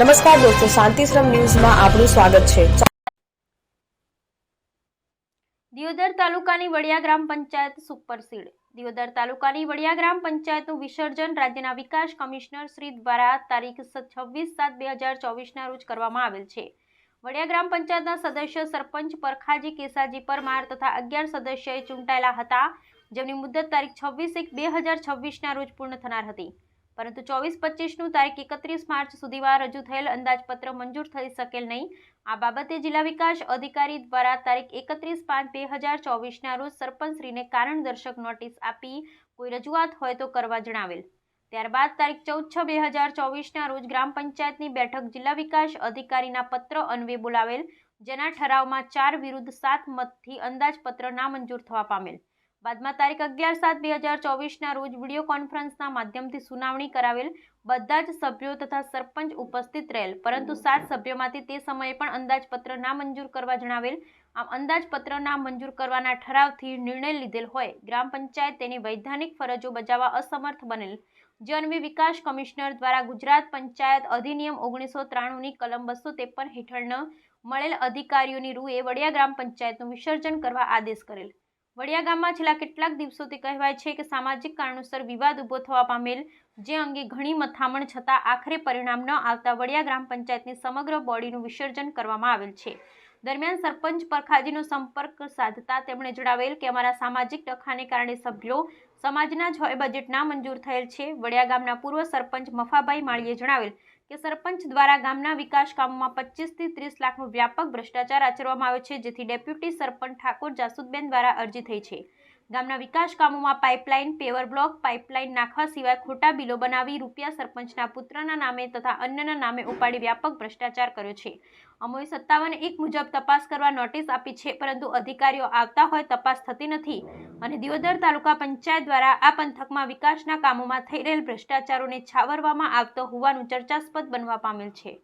નમસ્કાર દોસ્તો શાંતિશ્રમ ન્યૂઝમાં આપનું સ્વાગત છે. દિયોદર તાલુકાની વડિયા ગ્રામ પંચાયત સુપરસીડ. દિયોદર તાલુકાની વડિયા ગ્રામ પંચાયતનું વિસર્જન રાજ્યના વિકાસ કમિશનર શ્રી દ્વારા તારીખ છવ્વીસ સાત બે હજાર ચોવીસના રોજ કરવામાં આવેલ છે. વડિયા ગ્રામ પંચાયતના સદસ્ય સરપંચ પરખાજી કેસાજી પરમાર તથા અગિયાર સદસ્યએ ચૂંટાયેલા હતા. જેમની મુદત તારીખ છવ્વીસ એક બે હજાર છવ્વીસના રોજ પૂર્ણ થનાર હતી. પરંતુ ચોવીસ પચીસનું તારીખ એકત્રીસ માર્ચ સુધીમાં રજૂ થયેલ અંદાજપત્ર મંજૂર થઈ શકેલ નહીં. આ બાબતે જિલ્લા વિકાસ અધિકારી દ્વારા તારીખ એકત્રીસ પાંચ બે હજાર ચોવીસના રોજ સરપંચશ્રીને કારણ દર્શક નોટિસ આપી કોઈ રજૂઆત હોય તો કરવા જણાવેલ. ત્યારબાદ તારીખ ચૌદ છ બે હજાર ચોવીસના રોજ ગ્રામ પંચાયતની બેઠક જિલ્લા વિકાસ અધિકારીના પત્ર અન્વે બોલાવેલ, જેના ઠરાવમાં ચાર વિરુદ્ધ સાત મતથી અંદાજપત્ર નામંજૂર થવા પામેલ. બાદમાં તારીખ અગિયાર સાત બે હજાર ચોવીસના રોજ વીડિયો કોન્ફરન્સના માધ્યમથી સુનાવણી કરાવેલ. બધા જ સભ્યો તથા સરપંચ ઉપસ્થિત રહેલ. પરંતુ સાત સભ્યોમાંથી તે સમયે પણ અંદાજપત્ર ના મંજૂર કરવા જણાવેલ. આમ અંદાજપત્ર ના મંજૂર કરવાના ઠરાવથી નિર્ણય લીધેલ હોય. ગ્રામ પંચાયત તેની વૈધાનિક ફરજો બજાવવા અસમર્થ બનેલ. જે અન્વયે વિકાસ કમિશનર દ્વારા ગુજરાત પંચાયત અધિનિયમ ઓગણીસો ત્રાણુંની કલમ બસો ત્રેપન હેઠળનો મળેલ અધિકારીઓની રૂએ વડિયા ગ્રામ પંચાયતનું વિસર્જન કરવા આદેશ કરેલ. વડિયા ગામમાં છેલ્લા કેટલાક દિવસોથી કહેવાય છે કે સામાજિક કારણોસર વિવાદ ઊભો થવા પામેલ જે અંગે ઘણી મથામણ છતાં આખરે પરિણામ ન આવતા વડિયા ગ્રામ પંચાયતની સમગ્ર બોડીનું વિસર્જન કરવામાં આવેલ છે. દરમિયાન સરપંચ પરખાજીનો સંપર્ક સાધતા તેમણે જણાવેલ કે અમારા સામાજિક ડખાને કારણે સભ્યો સમાજના જ હોય બજેટ ના મંજૂર થયેલ છે. વડિયા ગામના પૂર્વ સરપંચ મફાભાઈ માળીએ જણાવેલ કે સરપંચ દ્વારા ગામના વિકાસ કામોમાં પચીસથી ત્રીસ લાખનો વ્યાપક ભ્રષ્ટાચાર આચરવામાં આવ્યો છે, જેથી ડેપ્યુટી સરપંચ ઠાકોર જાસુદબેન દ્વારા અરજી થઈ છે. ગામના વિકાસ કામોમાં પાઇપલાઇન, પેવર બ્લોક, પાઇપલાઇન નાખવા સિવાય ખોટા બિલો બનાવી રૂપિયા સરપંચના પુત્રના નામે તથા અન્યના નામે ઉપાડી વ્યાપક ભ્રષ્ટાચાર કર્યો છે. અમોએ સત્તાવન એક મુજબ તપાસ કરવા નોટિસ આપી છે, પરંતુ અધિકારીઓ આવતા હોય તપાસ થતી નથી અને દિયોદર તાલુકા પંચાયત દ્વારા આ પંથકમાં વિકાસના કામોમાં થઈ રહેલ ભ્રષ્ટાચારોને છાવરવામાં આવતો હોવાનું ચર્ચાસ્પદ બનવા પામેલ છે.